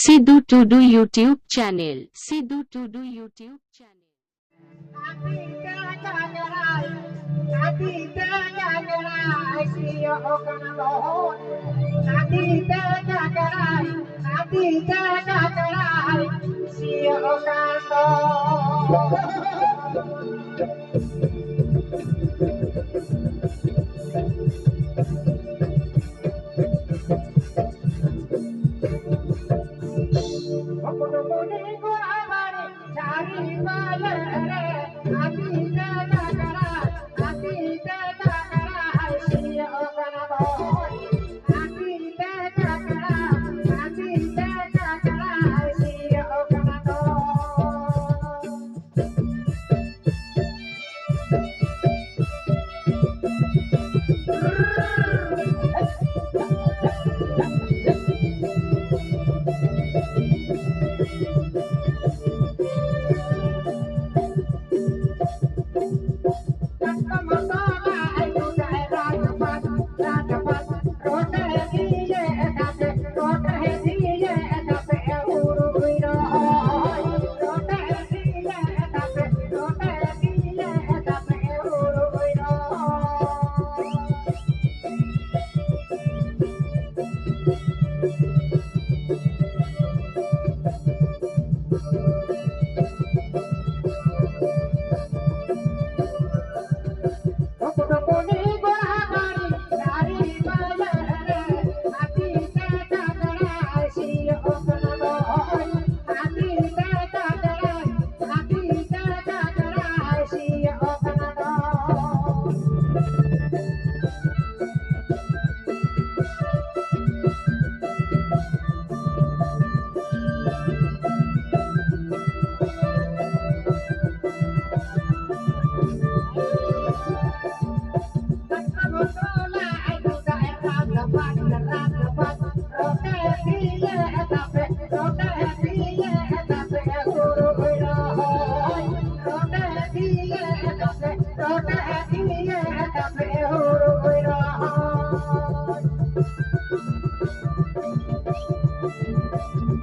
Sidhu to do YouTube channel Sidhu to do YouTube channel Thank you. Himalayan. Thank you.